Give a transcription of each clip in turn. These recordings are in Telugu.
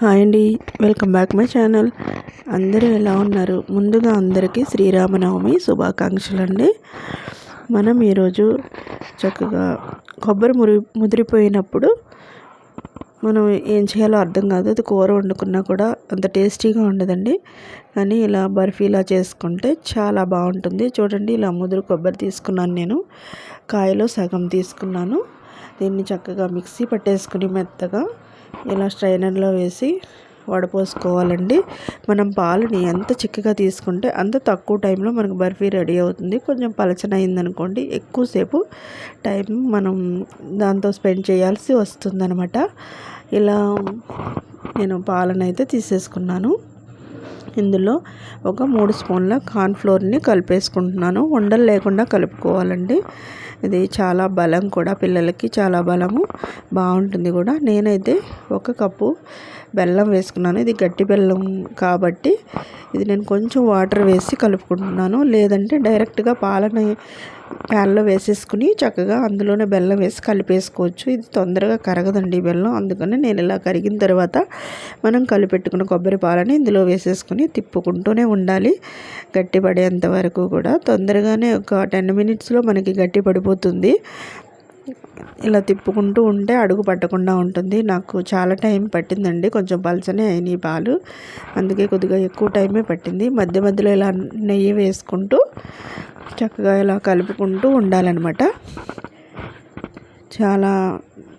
హాయ్ అండి. Welcome back my channel. అందరూ ఎలా ఉన్నారు? ముందుగా అందరికీ శ్రీరామనవమి శుభాకాంక్షలు అండి మనం ఈరోజు చక్కగా కొబ్బరి మురి ముదిరిపోయినప్పుడు మనం ఏం చేయాలో అర్థం కాదు. అది కూర వండుకున్నా కూడా అంత టేస్టీగా ఉండదండి. కానీ ఇలా బర్ఫీలా చేసుకుంటే చాలా బాగుంటుంది. చూడండి ఇలా ముదురు కొబ్బరి తీసుకున్నాను నేను. కాయలో సగం తీసుకున్నాను. దీన్ని చక్కగా మిక్సీ పట్టేసుకుని మెత్తగా ఇలా స్ట్రైనర్లో వేసి వడపోసుకోవాలండి. మనం పాలని ఎంత చిక్కగా తీసుకుంటే అంత తక్కువ టైంలో మనకు బర్ఫీ రెడీ అవుతుంది. కొంచెం పలచన అయిందనుకోండి ఎక్కువసేపు టైం మనం దాంతో స్పెండ్ చేయాల్సి వస్తుందనమాట. ఇలా నేను పాలనైతే తీసేసుకున్నాను. ఇందులో ఒక మూడు స్పూన్ల కార్న్ఫ్లోర్ని కలిపేసుకుంటున్నాను. ఉండలు లేకుండా కలుపుకోవాలండి. ఇది చాలా బలం కూడా పిల్లలకి చాలా బలము. బాగుంటుంది కూడా. నేనైతే ఒక కప్పు బెల్లం వేసుకున్నాను. ఇది గట్టి బెల్లం కాబట్టి ఇది నేను కొంచెం వాటర్ వేసి కలుపుకుంటున్నాను. లేదంటే డైరెక్ట్గా పాలను ప్యాన్లో వేసేసుకుని చక్కగా అందులోనే బెల్లం వేసి కలిపేసుకోవచ్చు. ఇది తొందరగా కరగదండి బెల్లం. అందుకని నేను ఇలా కరిగిన తర్వాత మనం కలిపెట్టుకున్న కొబ్బరి పాలని ఇందులో వేసేసుకుని తిప్పుకుంటూనే ఉండాలి. గట్టి పడేంత వరకు కూడా. తొందరగానే ఒక టెన్ మినిట్స్లో మనకి గట్టి పడిపోతుంది. ఇలా తిప్పుకుంటూ ఉంటే అడుగు పట్టకుండా ఉంటుంది. నాకు చాలా టైం పట్టిందండి. కొంచెం పలచనే అయినాయి పాలు. అందుకే కొద్దిగా ఎక్కువ టైమే పట్టింది. మధ్య మధ్యలో ఇలా నెయ్యి వేసుకుంటూ చక్కగా ఇలా కలుపుకుంటూ ఉండాలన్నమాట. చాలా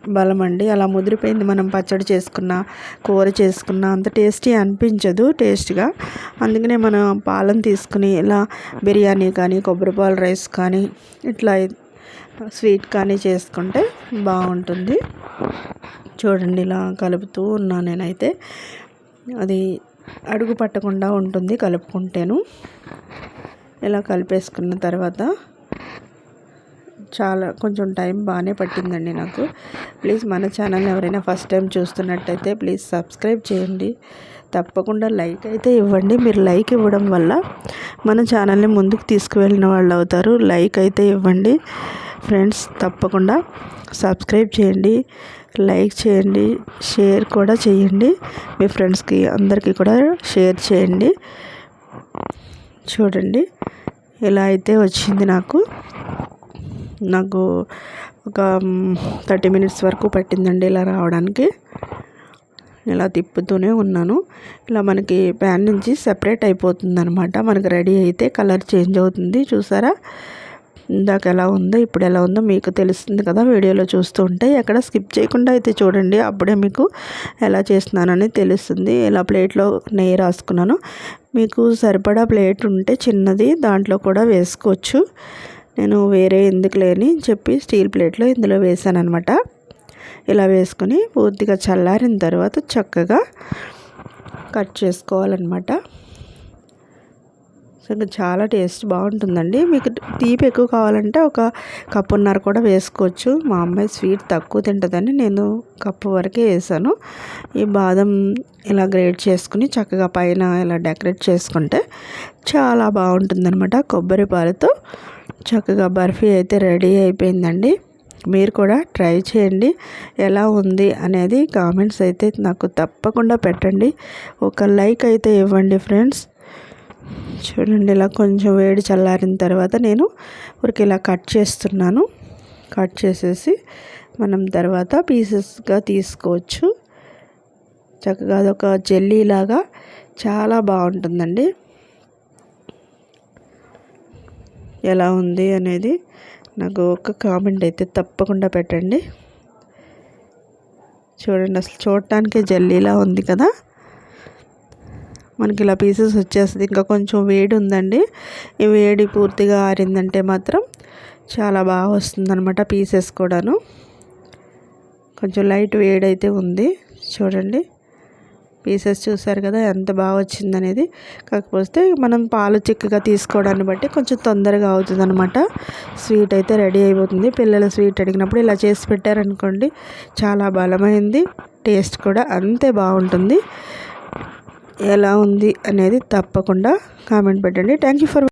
బలం అండి అలా ముదిరిపోయింది మనం పచ్చడి చేసుకున్న కూర చేసుకున్న. అంత టేస్టీ అనిపించదు టేస్ట్గా. అందుకనే మనం పాలను తీసుకుని ఇలా బిర్యానీ కానీ కొబ్బరి పాలు రైస్ కానీ ఇట్లా స్వీట్ కానీ చేసుకుంటే బాగుంటుంది. చూడండి ఇలా కలుపుతూ ఉన్నా నేనైతే. అది అడుగు పట్టకుండా ఉంటుంది కలుపుకుంటేను. ఇలా కలిపేసుకున్న తర్వాత చాలా కొంచెం టైం బాగానే పట్టిందండి నాకు. ప్లీజ్ మన ఛానల్ ఎవరైనా ఫస్ట్ టైం చూస్తున్నట్టయితే ప్లీజ్ సబ్స్క్రైబ్ చేయండి. తప్పకుండా లైక్ అయితే ఇవ్వండి. మీరు లైక్ ఇవ్వడం వల్ల మన ఛానల్ని ముందుకు తీసుకువెళ్ళిన వాళ్ళు అవుతారు. లైక్ అయితే ఇవ్వండి. ఫ్రెండ్స్ తప్పకుండా సబ్స్క్రైబ్ చేయండి. లైక్ చేయండి. షేర్ కూడా చేయండి. మీ ఫ్రెండ్స్కి అందరికీ కూడా షేర్ చేయండి. చూడండి. ఇలా అయితే వచ్చింది నాకు. నాకు ఒక థర్టీ మినిట్స్ వరకు పట్టిందండి ఇలా రావడానికి. ఇలా తిప్పుతూనే ఉన్నాను. ఇలా మనకి ప్యాన్ నుంచి సెపరేట్ అయిపోతుంది అనమాట మనకి రెడీ అయితే కలర్ చేంజ్ అవుతుంది. చూసారా? ఇందాక ఎలా ఉందో ఇప్పుడు ఎలా ఉందో మీకు తెలుస్తుంది కదా వీడియోలో చూస్తూ ఉంటే. ఎక్కడ స్కిప్ చేయకుండా అయితే చూడండి. అప్పుడే మీకు ఎలా చేస్తున్నానని తెలుస్తుంది. ఇలా ప్లేట్లో నెయ్యి రాసుకున్నాను. మీకు సరిపడా ప్లేట్ ఉంటే చిన్నది దాంట్లో కూడా వేసుకోవచ్చు. నేను వేరే ఎందుకు లేని చెప్పి స్టీల్ ప్లేట్లో ఇందులో వేసాను అనమాట ఇలా వేసుకుని పూర్తిగా చల్లారిన తర్వాత చక్కగా కట్ చేసుకోవాలన్నమాట. సో ఇంకా చాలా టేస్ట్ బాగుంటుందండి. మీకు తీపి ఎక్కువ కావాలంటే ఒక కప్పున్నర కూడా వేసుకోవచ్చు. మా అమ్మాయి స్వీట్ తక్కువ తింటుందని నేను కప్పు వరకే వేసాను. ఈ బాదం ఇలా గ్రేట్ చేసుకుని చక్కగా పైన ఇలా డెకరేట్ చేసుకుంటే చాలా బాగుంటుందన్నమాట కొబ్బరి పాలతో చక్కగా బర్ఫీ అయితే రెడీ అయిపోయిందండి. మీరు కూడా ట్రై చేయండి. ఎలా ఉంది అనేది కామెంట్స్ అయితే నాకు తప్పకుండా పెట్టండి. ఒక లైక్ అయితే ఇవ్వండి ఫ్రెండ్స్. చూడండి ఇలా కొంచెం వేడి చల్లారిన తర్వాత నేను ఊరికి ఇలా కట్ చేస్తున్నాను. కట్ చేసేసి మనం తర్వాత పీసెస్గా తీసుకోవచ్చు. చక్కగా అదొక జెల్లీ లాగా చాలా బాగుంటుందండి. ఎలా ఉంది అనేది నాకు ఒక కామెంట్ అయితే తప్పకుండా పెట్టండి. చూడండి అసలు చూడటానికే జల్లీలా ఉంది కదా. మనకి ఇలా పీసెస్ వచ్చేస్తుంది. ఇంకా కొంచెం వేడి ఉందండి. ఈ వేడి పూర్తిగా ఆరిందంటే మాత్రం చాలా బాగా వస్తుంది అనమాట పీసెస్ కూడాను. కొంచెం లైట్ వేడి అయితే ఉంది. చూడండి. పీసెస్ చూసారు కదా ఎంత బాగా వచ్చిందనేది. కాకపోతే మనం పాలు చిక్కగా తీసుకోవడాన్ని బట్టి కొంచెం తొందరగా అవుతుంది అనమాట స్వీట్ అయితే రెడీ అయిపోతుంది. పిల్లలు స్వీట్ అడిగినప్పుడు ఇలా చేసి పెట్టారనుకోండి చాలా బలమైంది. టేస్ట్ కూడా అంతే బాగుంటుంది. ఎలా ఉంది అనేది తప్పకుండా కామెంట్ పెట్టండి. Thank you for